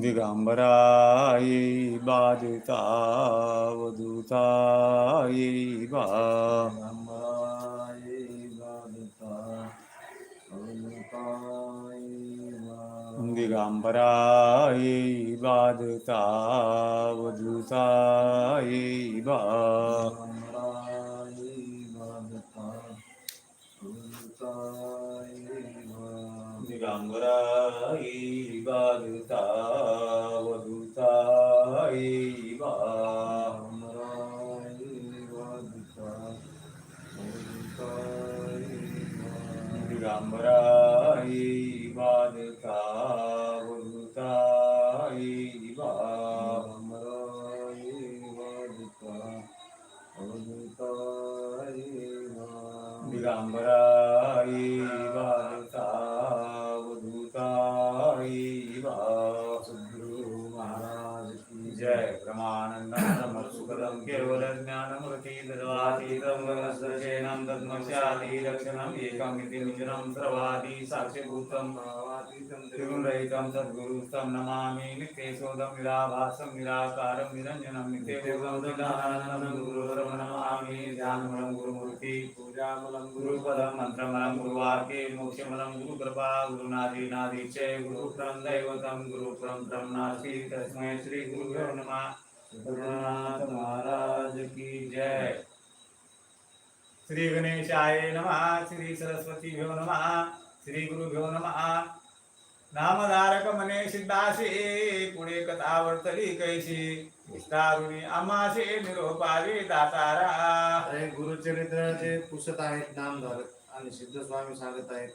दिगंबराय बाधिता वधूताय बा। दिगंबराय बाधिता वधूताय बा। दिगंबराय बाधता अवधूताय बा दद्मस्यादिलक्षणम् एकमिति निजनं सर्वादि साक्षिभूतं त्रिगुणरहितं सद्गुरुस्तं नमामि नित्यशोधं निराभासं निराकारं निरञ्जनं नित्ययोगं निदानन्दं गुरुवरं नमामि ध्यानमलं गुरुमूर्ति पूजामलं गुरुपदं मन्त्रमलं गुरुवाक्ये मोक्षमलं गुरुकृपा गुरुनादीनादि च गुरुप्रं दैवतं गुरुप्रं प्रं नास्ति तस्मै श्रीगुरुभ्यो नमः गुरुनाथ महाराज की जय श्री गणेशाय नमः श्री सरस्वतीभ्यो नमः श्री गुरुभ्यो नमः। नामधारक मने सिद्धासे पुढे कथा वर्तली कैशी विस्तारुणी आमासे निरोपावे दातारा। अरे गुरुचरित्राचे पुसत आहेत नामधारक आणि सिद्ध स्वामी सांगत आहेत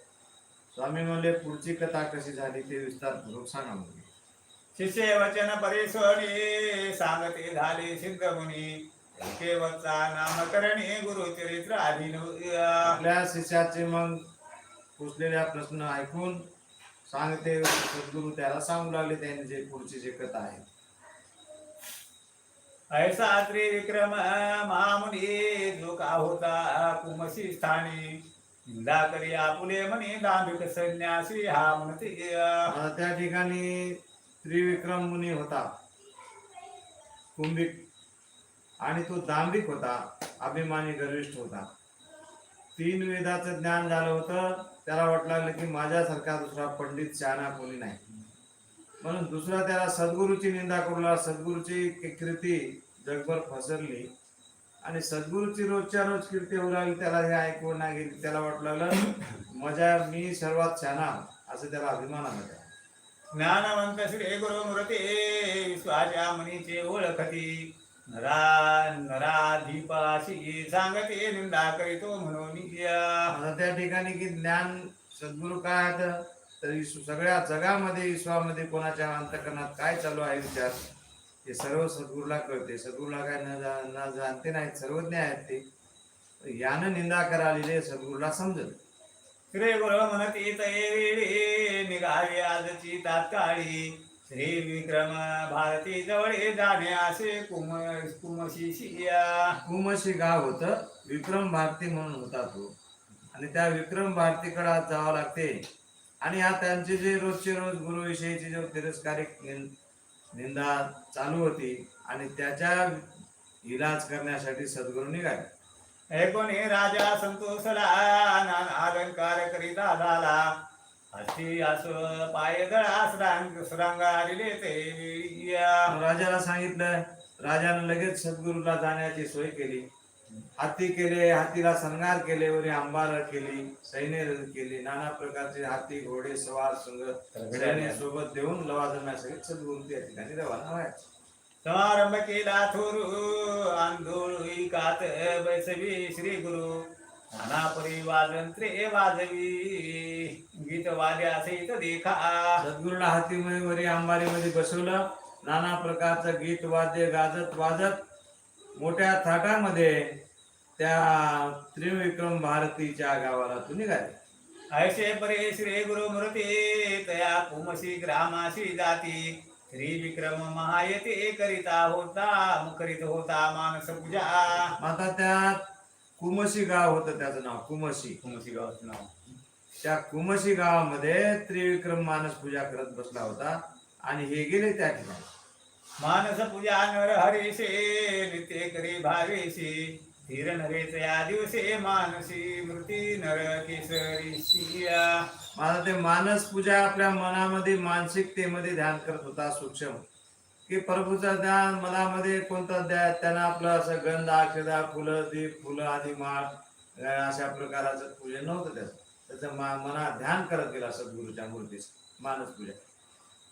स्वामी म्हणले पुढची कथा कशी झाली ते विस्तारपूर्वक सांगा म्हणजे शिष्य वचन परेश्वरी सांगते झाले सिद्ध मुनी केवळचा नामकरणे गुरुचरित्र अधीन आपल्या शिष्याचे मग पुसलेल्या प्रश्न ऐकून सांगते सद्गुरु त्याला सांगू लागले त्यांनी जे पुढची जे कथा आहे. ऐसा त्रिविक्रम महामुनी जो का होता कुमसी स्थानी. निंदा करी आपुले म्हणे दांभिक संन्यासी हा म्हणते. त्या ठिकाणी त्रिविक्रम मुनी होता. कुंभिक आणि तो दांभिक होता अभिमानी गर्विष्ठ होता. तीन वेदाचं ज्ञान झालं होतं त्याला वाटलं लागलं की माझ्यासारखा दुसरा पंडित शहाणा कोणी नाही. म्हणून दुसरा त्याला सद्गुरूची निंदा करू लागला सद्गुरूची कीर्ती जगभर पसरली. आणि सद्गुरूची रोजच्या रोज कीर्ती होऊ लागली त्याला हे ऐकून नाही गेली त्याला वाटलं लागलं माझ्या मी सर्वात शहाणा असं त्याला अभिमान आला. त्याला. ज्ञानवंत श्री गुरुमूर्ती विश्वाच्या मनीचे ओळखती नरा नराधिपाशी सांगते निंदा करीतो म्हणून या. आता त्या ठिकाणी की ज्ञान सद्गुरू काय तर सगळ्या जगामध्ये विश्वामध्ये कोणाच्या अंतकरणात काय चालू आहे विचार? हे सर्व सद्गुरूला कळते. सद्गुरूला काय न जा न जाणते नाहीत सर्वज्ञ आहेत ते. यानं निंदा करालेले सद्गुरूला समजत श्री गुरु म्हणती तैवेळी निघावी आजची तात्काळी. श्री विक्रम भारती जवळे जाणे असे कुम कुमशी शिया कुमशी गाव होतं. विक्रम भारती म्हणून होता तो. आणि त्या विक्रम भारतीकडे आज जावं लागते. आणि हा त्यांचे जे रोजचे रोज गुरुविषयीची जो तिरस्कारिक निंदा चालू होती आणि त्याच्या इलाज करण्यासाठी सद्गुरू निघाले ऐकोने राजा संतोषला अलंकार करीता झाला. हस्ती अस ते या. राजाला सांगितलं राजानं लगेच सद्गुरूला जाण्याची सोय केली. हाती केले हातीला शृंगार केले वरी अंबार केली सैन्य केली नाना प्रकारचे हाती घोडे सवार सैन्य सोबत देऊन लवाजण्यासाठी सद्गुरू त्या ठिकाणी रवाना व्हायचे. समारंभ केला थोरू आंदोळी कात बैसवी श्री गुरु. नाना परी वाजंत्रे वाजवी गीत वाद्या सहित देखा। सद्गुरूला हातीमध्ये वरी अंबारीमध्ये बसवलं नाना प्रकारचं गीत वाद्य गाजत वाजत मोठ्या थाटामध्ये त्या त्रिविक्रम भारतीच्या गावाला तो निघाले. ऐसे परे श्री गुरु मूर्ती तया कुमसी ग्रामाशी जाती. श्री विक्रम महायते करिता होता करीत होता मानस पूजा. आता त्या कुमशी गाव होतं त्याचं नाव कुमशी कुमसी गावाचं नाव. त्या कुमशी गावामध्ये त्रिविक्रम मानस पूजा करत बसला होता आणि हे गेले त्या ठिकाणी. मानस पूजा नर हरीशे नित्य करी भावेशी. धीर नरेच या दिवसे मानसी मृती नर केसरी शिया. माझा ते मानस पूजा आपल्या मनामध्ये मानसिकतेमध्ये ध्यान करत होता सूक्ष्म. की प्रभूचा ध्यान मनामध्ये कोणता द्या त्यानं आपलं असं गंध अक्षदा फुलं दीप फुलं आदी माळ अशा प्रकाराचं पूजन नव्हतं त्याचं त्याचं मा मनात ध्यान करत गेला सद्गुरूच्या मूर्तीच मानस पूजा.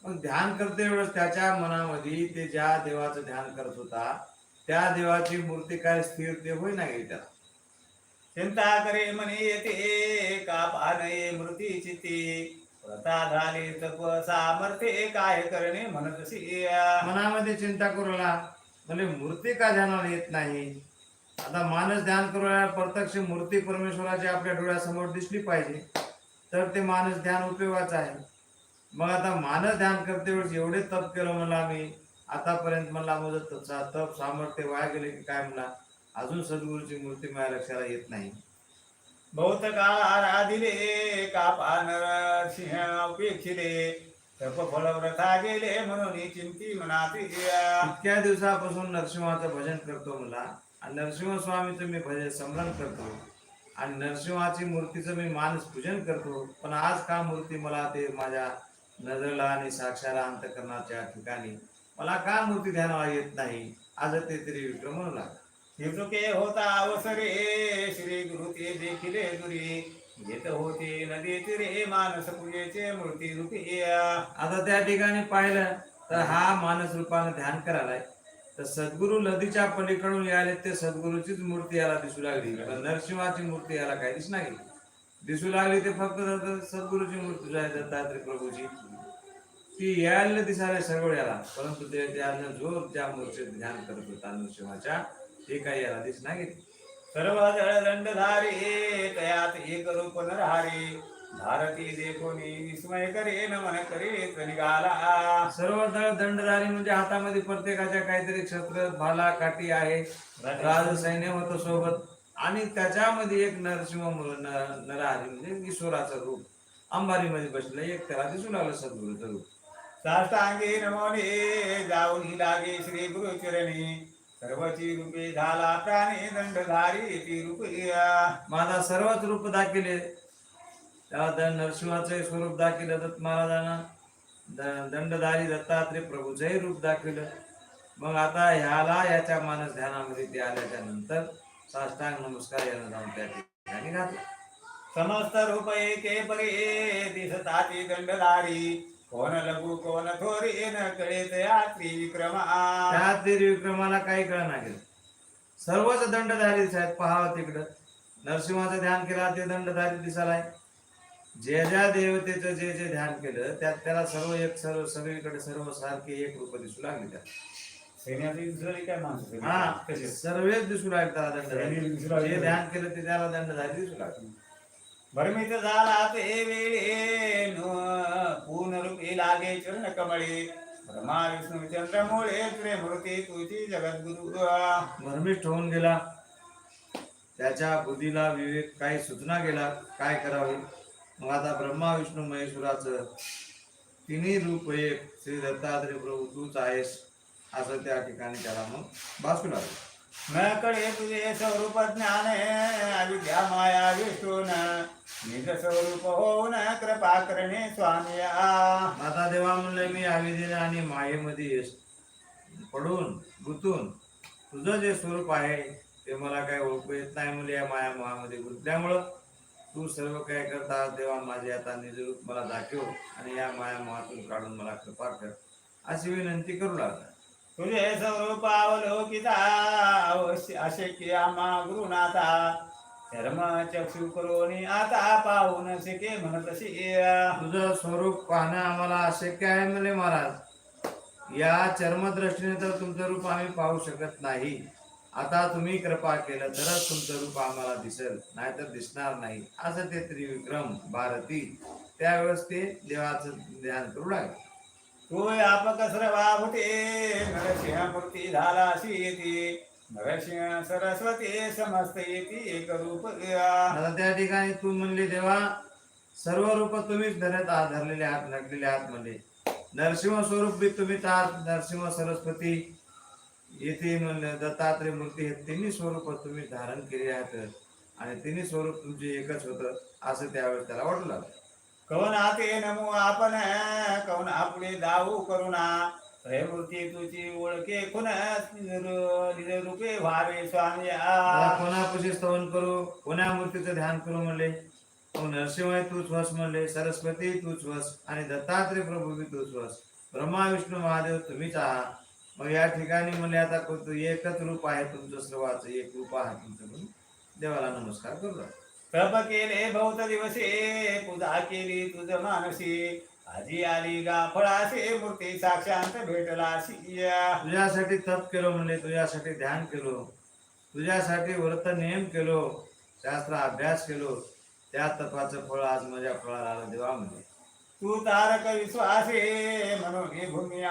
मग ध्यान करते वेळेस त्याच्या मनामध्ये ते ज्या देवाचं ध्यान करत होता त्या देवाची मूर्ती काय स्थिर ते होईना गेली त्याला. चिंता करे म्हणे येते का पानये मृती चिती? स्वतः झाली तप सामर्थ्य काय करणे म्हणत मनामध्ये चिंता करू लागला म्हणजे मूर्ती का ध्यानाला येत नाही? आता मानस ध्यान करू प्रत्यक्ष मूर्ती परमेश्वराची आपल्या डोळ्यासमोर दिसली पाहिजे. तर ते मानस ध्यान उपयोगाचं आहे. मग आता मानस ध्यान करते वेळेस एवढे तप केलं म्हणला मी आतापर्यंत मला माझं तप सामर्थ्य वाया गेले की काय म्हणला? अजून सद्गुरूची मूर्ती माझ्या लक्षाला येत नाही. बहुत काळ का पानर सिंह उपेक्षिले तप फळ व्रता गेले म्हणून चिंती मनात इतक्या दिवसापासून नरसिंहाचं भजन करतो मला आणि नरसिंह स्वामीचं मी भजन स्मरण करतो आणि नरसिंहाची मूर्तीचं मी मानस पूजन करतो पण आज का मूर्ती मला ते माझ्या नजरेला आणि साक्षाला अंतकरणाच्या ठिकाणी मला का मूर्ती ध्यानाला येत नाही? आज ते तरी विक्रम म्हणू लागला. हिचुके होता अवसरे श्री गुरु ते देखिले दुरी. येत होते नदी तिरे मानस पूजेचे मूर्ती रूपी. आता त्या ठिकाणी पाहिलं तर हा मानस रूपाने ध्यान करायलाय. तर सद्गुरु नदीच्या पलीकडून यायले ते सद्गुरूचीच मूर्ती याला दिसू लागली. पण नरसिंहाची मूर्ती याला काही दिसना गेली दिसू लागली ते फक्त सद्गुरूची मूर्ती जी आहे दत्तात्रय प्रभूची. ती यायला दिसायला सर्व याला. परंतु ते त्यानं जो त्या मूर्तीत ध्यान करत होता नरसिंहाच्या. ते काही याला दिसना गेली. सर्व जळ दंडधारी तयात एक रूप नरहारी. भारती देखोनी विस्मय करे नमन करे निघाला. सर्व दंडधारी म्हणजे हातामध्ये प्रत्येकाच्या काहीतरी क्षत्र भाला काठी आहे. राज सैन्य होतं सोबत. आणि त्याच्यामध्ये एक नरसिंह न- नरहरी म्हणजे ईश्वराचं रूप. अंबारीमध्ये बसलं एक त्याला दिसू लागलं सद्गुरूचं रूप. साष्टांगी नमोने जाऊन लागे श्री गुरु चरणी सर्वची रूपे झाला प्राणी दंडधारी ती रूप या. माझा सर्वच रूप दाखिले त्याला द- नरसिंहाचं स्वरूप दाखिलं दत्त महाराजांना. दंडधारी दत्तात्रय प्रभूचंही रूप दाखविलं. मग आता ह्याला याच्या मानस ध्यानामध्ये ते आल्याच्यानंतर साष्टांग नमस्कार यानं जाऊन त्या ठिकाणी घातला. समस्त रूप एके परे दिसताती दंडधारी. कोण लघु कोण थोरी न कळे तया त्रिविक्रमा त्या त्रिविक्रमाला काही कळना गेलं सर्वच दंडधारीच आहेत पहावं तिकडं. नरसिंहाचं ध्यान केलं ते दंडधारी दिसालाय. जे ज्या देवतेचं जे जे ध्यान केलं त्यात त्याला सर्व एक सर्व सगळीकडे सर्व सारखे एक रूप दिसू लागले त्यात. हा? सर्वच दिसू दंडधारी. लागले. जे ध्यान केलं ते त्याला दंडधारी दिसू लागले. भ्रमित झाला ते वेळे पूर्ण रूपी लागे चरण कमळे. ब्रह्मा विष्णू चंद्रमुळे तुरे मूर्ती तुझी जगद्गुरु भ्रमिष्ठ होऊन गेला. त्याच्या बुद्धीला विवेक काही सूचना गेला काय करावे? मग आता ब्रह्मा विष्णू महेश्वराचं तिन्ही रूप एक. श्री दत्तात्रय प्रभू तूच आहेस. असं त्या ठिकाणी त्याला मग भासू लागलं. न कळे तुझे स्वरूप ज्ञान अविद्या माया विष्णून निज स्वरूप होऊन कृपा करणे स्वामी आता देवा म्हणले मी आविधीने आणि मायेमध्ये पडून गुतून तुझं जे स्वरूप आहे ते मला काय ओळखू येत नाही म्हणजे या माया मोहामध्ये गुंतल्यामुळं? तू सर्व काय करता देवा माझे आता निजरूप मला दाखव आणि या माया मोहातून काढून मला कृपा कर. अशी विनंती करू लागला. तुझे स्वरूप अवलोकिता अशक्य आम्हा गुरुनाथा. धर्म चक्षु करोनी आता पाहून शिके म्हणत तुझं स्वरूप पाहणं आम्हाला अशक्य आहे म्हणले महाराज. या चर्मदृष्टीने तर तुमचं रूप आम्ही पाहू शकत नाही. आता तुम्ही कृपा केलं तरच तुमचं रूप आम्हाला दिसेल नाहीतर दिसणार नाही. असं ते त्रिविक्रम भारती. त्यावेळेस ते देवाचं ध्यान करू लागले. तोय आपक सर्वाभूते नरसिंह मूर्ती झाला अशी येते नरसिंह सरस्वती समस्त येते एक रूप आता त्या ठिकाणी तू म्हणली देवा सर्व रूप तुम्हीच धरत आहात धरलेले आहात लागलेले आहात म्हणले. नरसिंह स्वरूप बी तुम्हीच आहात नरसिंह सरस्वती. येथे म्हणलं दत्तात्रय मूर्ती हे तिन्ही स्वरूप तुम्ही धारण केले आहेत. आणि तिन्ही स्वरूप तुमचे एकच होतं असं त्यावेळेस त्याला वाटलं. कवना आते नमो आपण कवना आपले दाऊ करुणा? हे मूर्ती तुझी ओळखे कोण? रूपे व्हावे स्वामी कोणापाशी स्तवन करू? कोणा मूर्तीचं ध्यान करू म्हणले? नरसिंह तूच वस म्हणले सरस्वती तूच वस आणि दत्तात्रय प्रभू बी तूच वस. ब्रह्मा विष्णू महादेव तुम्हीच आहात. मग या ठिकाणी म्हणले आता एकच रूप आहे तुमचं सर्वाचं एक रूप आहे तुमचं म्हणून. देवाला नमस्कार करू. तप केले बहुत दिवसे पूजा केली तुझ मानसी. आजी आली गा फळासे मूर्ती साक्षांत भेटलाशी. तुझ्यासाठी तप केलो म्हणले तुझ्यासाठी ध्यान केलो. तुझ्यासाठी व्रत नियम केलो शास्त्र अभ्यास केलो. त्या तपाचं फळ आज माझ्या फळाला आलं देवा म्हणजे तू तारक विश्वासे म्हणून ही भूमी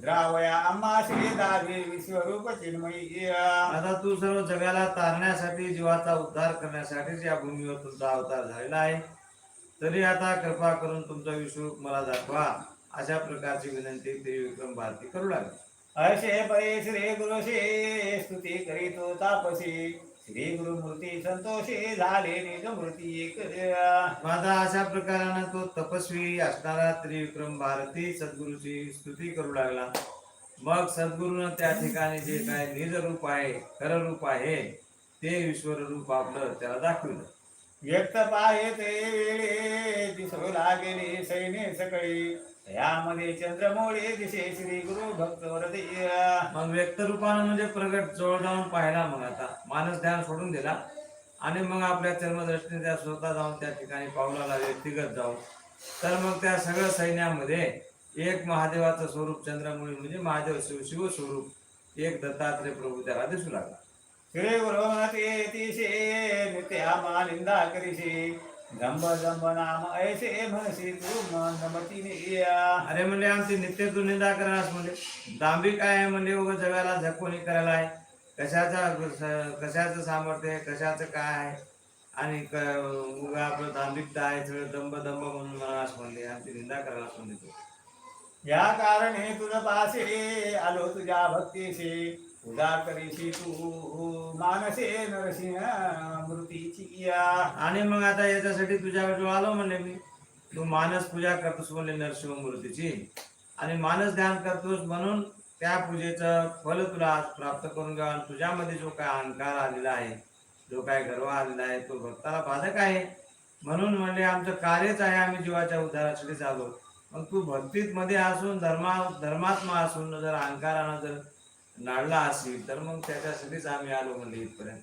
दावी विश्वरूप चिन्मयी आता तू सर्व जगाला तारण्यासाठी जीवाचा उद्धार करण्यासाठीच या भूमीवर तुमचा अवतार झालेला आहे तरी आता कृपा करून तुमचा विश्वरूप मला दाखवा. अशा प्रकारची विनंती त्रिविक्रम भारती करू लागले. असे परे श्री गुरुशे स्तुती करीतो तापसी. श्री गुरुमूर्ती संतोषी झाले निज मूर्ती एक. अशा प्रकारानं तो तपस्वी असणारा त्रिविक्रम भारती सद्गुरूची स्तुती करू लागला. मग सद्गुरूनं त्या ठिकाणी जे काय निज रूप आहे खरं रूप आहे ते ईश्वर रूप आपलं त्याला दाखविलं. व्यक्त पाहे वेळे दिसू लागेले सैन्य सकळी. यामध्ये चंद्रमोळे दिसे श्री गुरु भक्त वरदय मग व्यक्त रूपानं म्हणजे प्रगट जवळ जाऊन पाहिला मग आता. मानस ध्यान सोडून दिला. आणि मग आपल्या चर्मदृष्टीने त्या स्वतः जाऊन त्या ठिकाणी पावलाला व्यक्तिगत जाऊन. तर मग त्या सगळ्या सैन्यामध्ये एक महादेवाचं स्वरूप चंद्रामुळे म्हणजे महादेव शिव शिवस्वरूप. एक दत्तात्रय प्रभू त्याला दिसू लागला. श्री गुरु म्हणते तिशे नित्या मालिंदा करीशी जंब जंब नाम ऐसे म्हणशी तू मन अरे म्हणजे आमची नित्य तू निंदा करास म्हणजे दांभी काय आहे म्हणजे उगा जगाला झकोनी करायला आहे कशाचा कशाचं सामर्थ्य आहे कशाचं काय आहे? आणि उगा आपलं दांभिकता आहे सगळं दंब दंब म्हणून म्हणास म्हणले आमची निंदा करायला म्हणले तू. या कारणे तुझ पासे आलो तुझ्या भक्तीशी. पूजा तू मानसे नरसिंह मृतीची आणि मग आता याच्यासाठी तुझ्याकडे आलो म्हणले मी. तू मानस पूजा करतोस म्हणले नरसिंह मूर्तीची. आणि मानस ध्यान करतोस म्हणून त्या पूजेचं फल तुला प्राप्त करून घ्या आणि तुझ्यामध्ये जो काय अहंकार आलेला आहे जो काय गर्व आलेला आहे तो भक्ताला बाधक आहे. म्हणून म्हणले आमचं कार्यच आहे आम्ही जीवाच्या उद्धारासाठी चालू मग तू भक्तीत मध्ये असून धर्मा धर्मात्मा असून जर अहंकारानं जर नाडला असेल तर मग त्याच्यासाठीच आम्ही आलो म्हणले इथपर्यंत.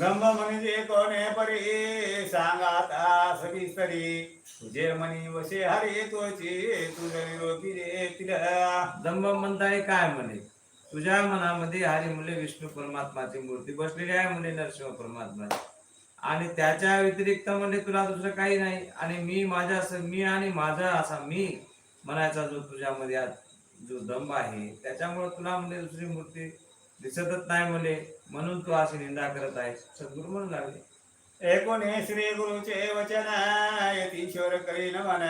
गंभ म्हणजे कोणे परी सांगाता सविस्तरी तुझे मनी वसे हरे तोचे तुझे निरोगी रे तिला. दंभ म्हणताय काय म्हणे? तुझ्या मनामध्ये हरी मुले विष्णू परमात्माची मूर्ती बसलेली आहे म्हणजे नरसिंह परमात्मा आणि त्याच्या व्यतिरिक्त म्हणजे तुला दुसरं काही नाही. आणि मी माझ्या मी आणि माझा असा मी म्हणायचा जो तुझ्यामध्ये आज जो दंभ आहे त्याच्यामुळे तुला म्हणजे दुसरी मूर्ती दिसतच नाही म्हणे म्हणून तू अशी निंदा करत आहे सद्गुरू म्हणू लागले. एकोणे श्री गुरुचे वचन यतीश्वर करी नमन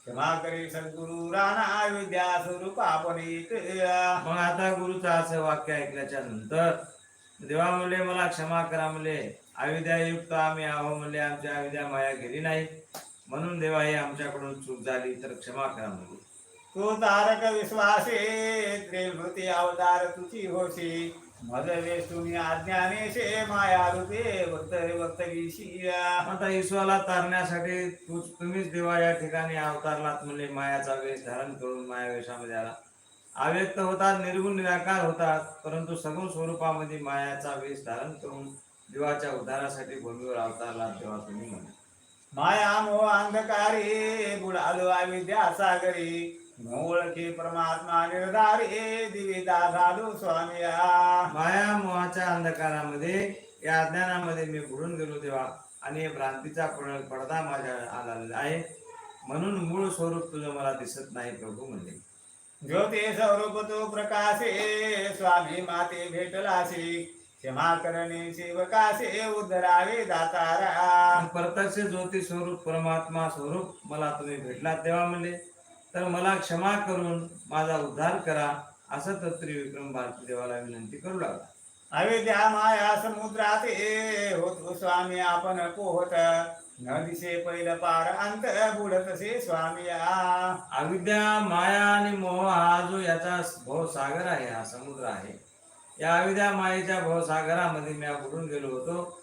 क्षमा करी सद्गुरु राणा विद्या स्वरूप आपण मग आता गुरुचं असं वाक्य ऐकल्याच्या नंतर देवा म्हणले मला क्षमा करा म्हणले. अविद्यायुक्त आम्ही आहो म्हणले आमची अविद्या माया गेली नाही. म्हणून देवा हे आमच्याकडून चूक झाली तर क्षमा करा म्हणले तू तारक विश्वासे त्रिमूर्ती अवतार तुझी होशी। मद वेष्टुनी अज्ञानेशे माया रूपे भक्त भक्तगीशी आता ईश्वराला तारण्यासाठी तू तुम्हीच देवा या ठिकाणी अवतारलात म्हणले मायाचा वेश धारण करून माया वेशामध्ये आला. अव्यक्त होतात निर्गुण निराकार होतात परंतु सगुण स्वरूपामध्ये मायाचा वेश धारण करून देवाच्या उद्धारासाठी भूमीवर अवतारला तेव्हा तुम्ही म्हणे माया मोह अंधकारी बुडालो अविद्या सागरी न ओळखे परमात्मा निर्धारे दिविता झालो स्वामी माया मोहाच्या अंधकारामध्ये या अज्ञानामध्ये मी बुडून गेलो तेव्हा आणि भ्रांतीचा पड- पडदा माझ्या आलेला आहे. म्हणून मूळ स्वरूप तुझं मला दिसत नाही प्रभू म्हणले. ज्योती स्वरूप तू प्रकाशे स्वामी माते भेटलाशी. क्षमा करणे सेवकासे उद्धरावे दातारा. प्रत्यक्ष ज्योती स्वरूप परमात्मा स्वरूप मला तुम्ही भेटला तेव्हा म्हणले. तर मला क्षमा करून माझा उद्धार करा असं तर त्रिविक्रम भारती देवाला विनंती करू लागला. अविद्या माया समुद्रात होतो स्वामी आपण पोहत. न दिसे पहिलं पार अंत बुडतसे स्वामी. अविद्या माया आणि मोह हा जो याचा भवसागर आहे हा समुद्र आहे. या अविद्या मायेच्या भवसागरामध्ये मी बुडून गेलो होतो.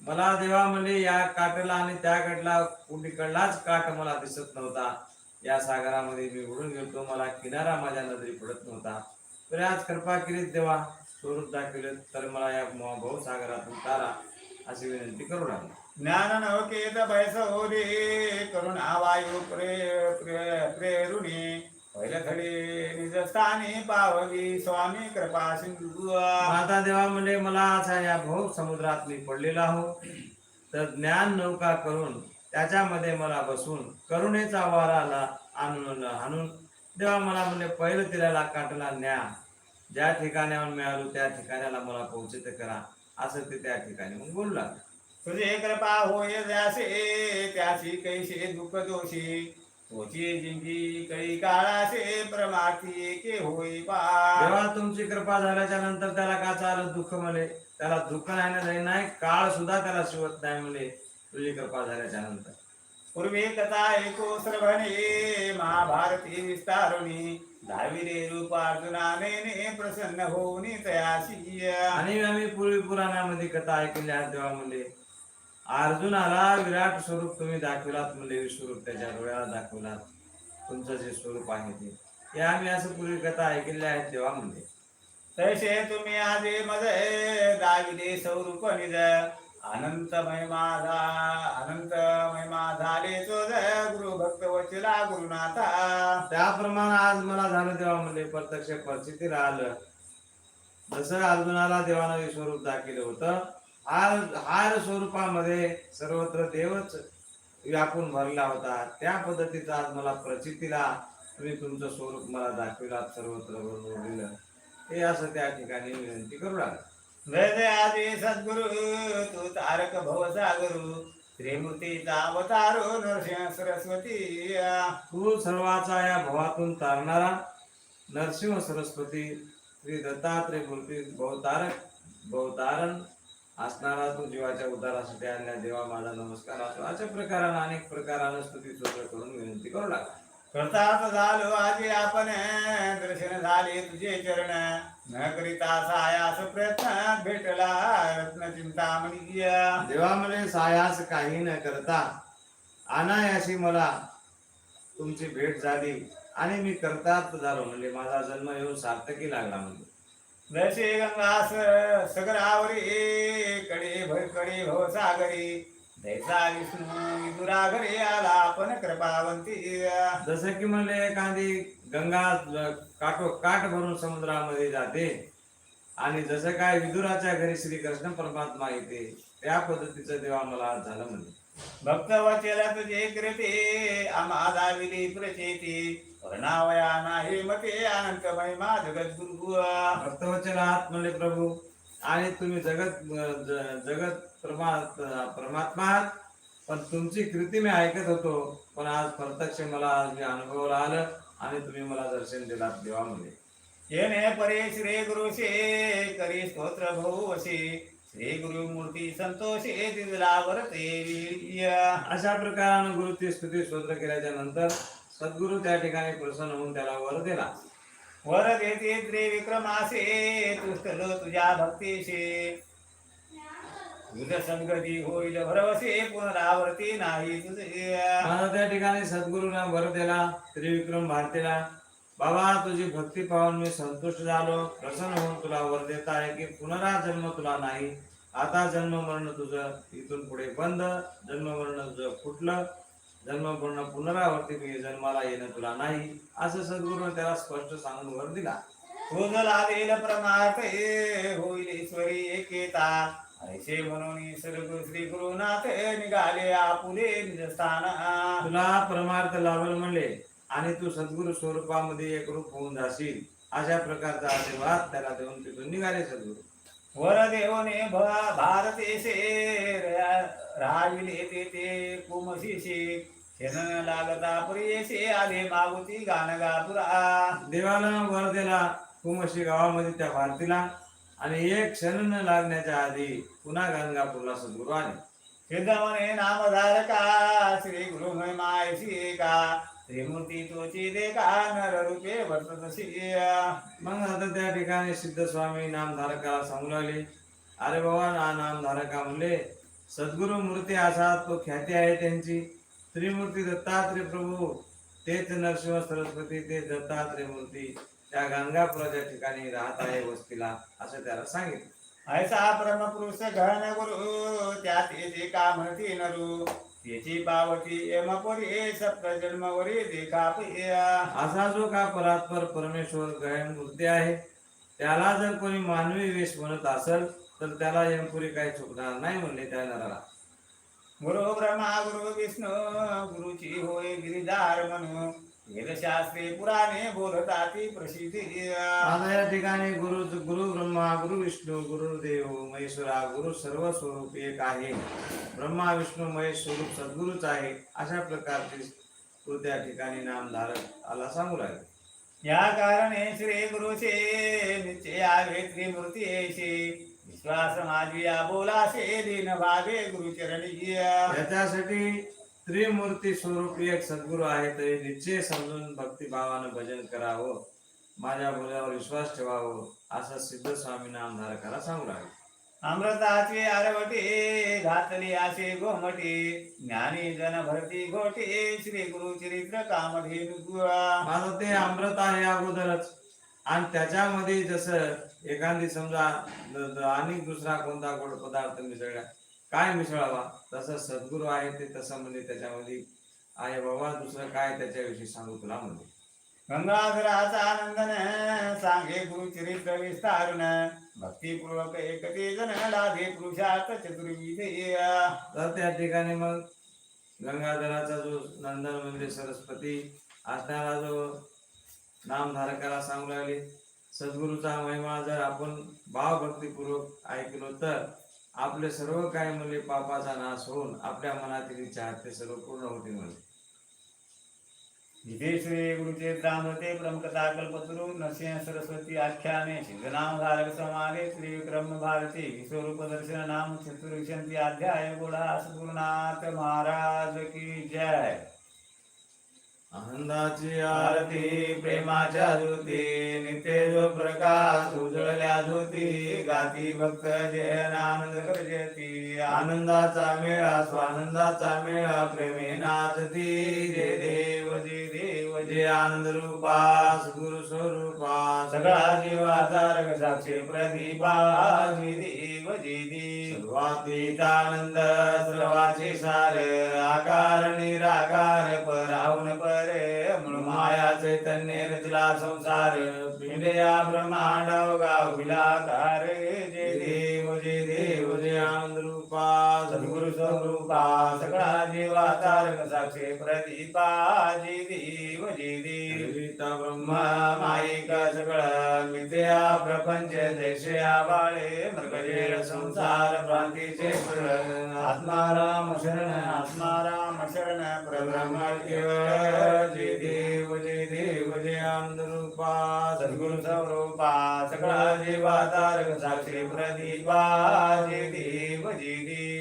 मला देवा म्हणजे या काठाला आणि त्या कुठीकडलाच काठ मला दिसत नव्हता. या सागरामध्ये मी बुडून गेलो मला किनारा माझ्या नजरी पडत नव्हता. तर आज कृपा केली देवा. स्वरूप दाखवले तर मला या मोह- भवसागरातून तारा अशी विनंती करू लागली. ज्ञान नवकेत भैसोरे करुणा वायू प्रे प्रे प्रेरुणी पहिलथडी निज स्थानी पावली स्वामी कृपा सिंधू माता देवा म्हणजे मला असा या भोग समुद्रात मी पडलेलो आहो. तर ज्ञान नौका करून त्याच्यामध्ये मला बसून करुणेचा वाराला आणून हाणून देवा मला म्हणजे पहिलं तिला काटला न्या. ज्या ठिकाणावर मी आलो त्या ठिकाणाला मला पोहोचित करा. असं ते त्या ठिकाणी मग बोलू लागलं. तुझे कृपा होय जासे त्याची कैसे दुःख दोषी? तोची जिंकी कै काळासे प्रमाती के होई पा तुमची कृपा झाल्याच्यानंतर त्याला का चालत दुःख म्हणे? त्याला दुःख नाही नाही काळ सुद्धा त्याला शिवत नाही म्हणे. तुझी कृपा झाल्याच्यानंतर पूर्वी कथा ऐको श्रवणे महाभारती विस्तारुणी. दहाविरे रूप अर्जुनाने प्रसन्न होऊनी तयाशी आणि आम्ही पूर्वी पुराणामध्ये कथा ऐकली आहेत तेव्हा म्हणजे अर्जुनाला विराट स्वरूप तुम्ही दाखविलात म्हणजे विश्वरूप त्याच्या डोळ्याला दाखविलात. तुमचं जे स्वरूप आहे ते. हे आम्ही असं पूर्वी कथा ऐकलेल्या आहेत तेव्हा म्हणजे तसे तुम्ही आजे मज दाविले स्वरूप निज. अनंत महिमाधा अनंत महिमा झाले तुझ गुरु भक्त वचला गुरुनाथा. त्याप्रमाणे आज मला झालं तेव्हा म्हणजे प्रत्यक्ष परिस्थिती राहिलं. जसं अर्जुनाला देवानं स्वरूप दाखिलं होतं. हार हार स्वरूपामध्ये सर्वत्र देवच व्यापून भरला होता. त्या पद्धतीचा आज मला प्रचितीला तुम्ही तुमचं स्वरूप मला दाखविलात सर्वत्र भरून दिलं हे असं त्या ठिकाणी विनंती करू लागला. आदि सद्गुरु तू तारक भवसागरु त्रिमूर्तीचा अवतारो नरसिंह सरस्वती तू सर्वाचा या भवातून तारणारा नरसिंह सरस्वती श्री दत्तात्रय मूर्ती बहुतारक बहुतारण असणारा तू जीवाच्या उद्धारासाठी आणल्या देवा माझा नमस्कार असो. अशा प्रकारानं अनेक प्रकारानं स्तुती स्तोत्र करून विनंती करू लागला करतात झालो आजी आपण. दर्शन झाले तुझे चरण. न करिता सायास प्रयत्न भेटला. रत्न चिंतामणी देवा म्हणे सायास काही न करता अनायाशी मला तुमची भेट झाली. आणि मी करतात झालो म्हणजे माझा जन्म येऊन सार्थकी लागला म्हणजे. दर्शे गंगा स- सगरावरी कडे भयकडे भव सागरी. दैसा विष्णू विदुरा घरी आला आपण कृपावंती. जसं की म्हणले एखादी गंगा काठो काठ भरून समुद्रामध्ये जाते आणि जसं काय विदुराच्या घरी श्रीकृष्ण परमात्मा येते त्या पद्धतीचं देवा मला आज झालं म्हणजे भक्त वचल तुझे कृते आम्हा दाविली प्रचेती. वर्णावया नाही मते अनंत महिमा जगत गुरु भक्तवचन आहात म्हणले प्रभू आणि तुम्ही जगत जगत परमा परमात्मा आहात पण तुमची कृती मी ऐकत होतो पण आज प्रत्यक्ष मला आज मी अनुभवाला आलं आणि तुम्ही मला दर्शन दिलात देवामध्ये. येणे परे श्री गुरु करी स्तोत्र भोवशी. श्री गुरु मूर्ती संतोषे दिला वरते वीर्य. अशा प्रकारानं गुरुची स्तुती स्तोत्र केल्याच्यानंतर सद्गुरु त्या ठिकाणी प्रसन्न होऊन त्याला वर दिला. वर देते त्रिविक्रमासे तुष्टलो तुझ्या भक्तीशी. तुझ संगती होईल भरवसे पुनरावर्ती नाही तुझे. मला त्या ठिकाणी दिला त्रिविक्रम भारतीला. बाबा तुझी भक्ती पाहून मी संतुष्ट झालो. प्रसन्न होऊन तुला वर देत आहे की पुनरा जन्म तुला नाही. आता जन्म मरण तुझं इथून पुढे बंद. जन्म मरण तुझं फुटलं. जन्म मरण पुनरावृत्ती मी जन्माला येणं तुला नाही. असं सद्गुरूने त्याला स्पष्ट सांगून वर दिला. होईल ईश्वरी एकेता. ऐसे म्हणून सर्व श्री गुरुनाथ निघाले आपुले निजस्थान. तुला परमार्थ लाभल म्हणले आणि तू सद्गुरु स्वरूपामध्ये एक रूप होऊन जाशील. अशा प्रकारचा आशीर्वाद त्याला देऊन तिथून निघाले सद्गुरू. वर देवने भ- भारतेशे रा- राविले ते ते कुमशिषे शेणन लागता प्रियशे आले मागुती गाण गापुरा देवाला वर दिला कुमशी गावामध्ये त्या भारतीला आणि एक क्षण न लागण्याच्या आधी पुन्हा गंगापूरला सद्गुरू आले. सिद्धमने नामधारका श्री गुरु महिमायसी का त्रिमूर्ती तोची देखा नर रूपे वर्ततशी मग आता त्या ठिकाणी सिद्ध स्वामी नामधारकाला सांगू लागले. अरे बाबा ना नामधारका म्हणले सद्गुरु मूर्ती असा तो ख्याती आहे त्यांची. त्रिमूर्ती दत्तात्रय प्रभू तेच नरसिंह सरस्वती ते दत्तात्रय मूर्ती. त्या गंगापुराच्या ठिकाणी राहत आहे वस्तीला असं त्याला सांगितलं. ऐसा परमपुरुष घन गुरु त्या तेजे का म्हणती नरू त्याची पावती यमपुरी सप्त जन्मवरी असा जो का परात्पर परमेश्वर गयन मूर्ती आहे त्याला जर कोणी मानवी वेश म्हणत असेल तर त्याला यमपुरी काही चुकणार नाही म्हणले त्या नराला. गुरु ब्रह्मा गुरु विष्णू गुरुची होय गिरिधार म्हणू वेदशास्त्रे पुराणे बोलताती प्रसिद्धी। या ठिकाणी गुरु गुरु ब्रह्मा गुरु विष्णू गुरुदेव महेश्वरा गुरु सर्व स्वरूप एक आहे। ब्रह्मा विष्णू महेश स्वरूप सद्गुरूच आहे अशा प्रकारची तो त्या ठिकाणी नामधारक आला सांगू लागले। या कारणे श्री गुरुचे निश्चय आवे त्रिमूर्ती येशी विश्वास माझी बोलाशे दिन भावे गुरुचरणी याच्यासाठी त्रिमूर्ती स्वरूप एक सद्गुरू आहे तरी निश्चय समजून भक्तिभावानं भजन करावं माझ्या बोलावर विश्वास ठेवावं असं सिद्ध स्वामी नामधारकाला सांगू लागले. अमृताचे आरवटे घातली असे गोमटे ज्ञानी जन भरती घोटे श्री गुरु चरित्र कामधेनु माझं ते अमृत आहे अगोदरच. आणि त्याच्यामध्ये जसं एखादी समजा आणि दुसरा कोणता गोड पदार्थ मिसळला काय मिसळावा? तसं सद्गुरू आहे ते तसं म्हणजे त्याच्यामध्ये आहे बाबा दुसरं काय त्याच्याविषयी सांगू तुला म्हणजे? गंगाधराचा आनंदन सांगे गुरु चरित्र विस्तारुन. भक्तिपूर्वक एकते जन लाधे पुरुषार्थ चतुर्विधे तर त्या ठिकाणी मग गंगाधराचा जो नंदन म्हणजे सरस्वती असणारा जो नामधारकाला सांगू लागले सद्गुरूचा महिमा जर आपण भावभक्तीपूर्वक ऐकलो तर आपले सर्व काय म्हणले पापाचा नाश होऊन आपल्या मनातील इच्छा ते सर्व पूर्ण होते म्हणले इथे श्री होते ब्रह्मकथा कल्पतरु नरसिंह सरस्वती आख्याने सिद्धनाम धारक समारे श्री विक्रम भारती विश्वरूप दर्शन नाम चतुर्विशंती अध्याय गोडा सद्गुरुनाथ महाराज की जय. आनंदाची आरती प्रेमाच्या धुती नित्य जो प्रकाश उजळल्या धुती गाती भक्त जयन आनंद करजती आनंदाचा मेळा स्वानंदाचा मेळा प्रेमे नाचती जय देव नित्यानंद रूपास गुरु स्वरूपा सगळा जीवा साक्षी प्रदीपा जीव सर्वाचे सार आकार निराकार पराहून परे माया चैतन्य रचला संसार. पिंडया ब्रह्मांड गाविलाकार जे देव जे देव जे आनंद रूपा स्वरूपा सकळा जीवाचा रंगसाक्षी प्रतिपा जीव जीविता ब्रह्मा. मायिका सकळा विद्या प्रपंच देशया बाळे मृगजे संसार प्रांतीचे पुर आत्मा राम शरण आत्मा राम शरण प्रब्रह्मा जय देव जय देव जय सद्गुरु स्वरूपा सकळा जीवाचा रंगसाक्षी प्रतिपा जी देव जी देव.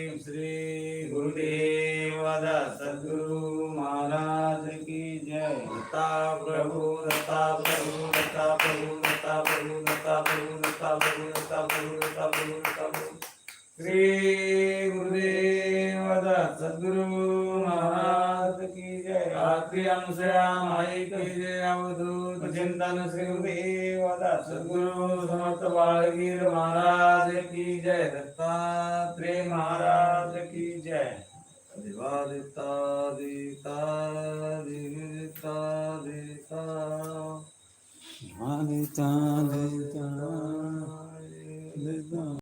दत्ता प्रभु दत्ता प्रभु दत्ता दत्ता दत्ता दत्ता दत्ता दत्ता दत्ता श्री गुरुदेव सद्गुरु महाराज की जय माई की जय अवधूत चिंतन श्री गुरुदेव सद्गुरु समर्थ बाळगीर महाराज की जय दत्तात्रेय महाराज की जय देवा देता देवता देवी তালে তা তালে তা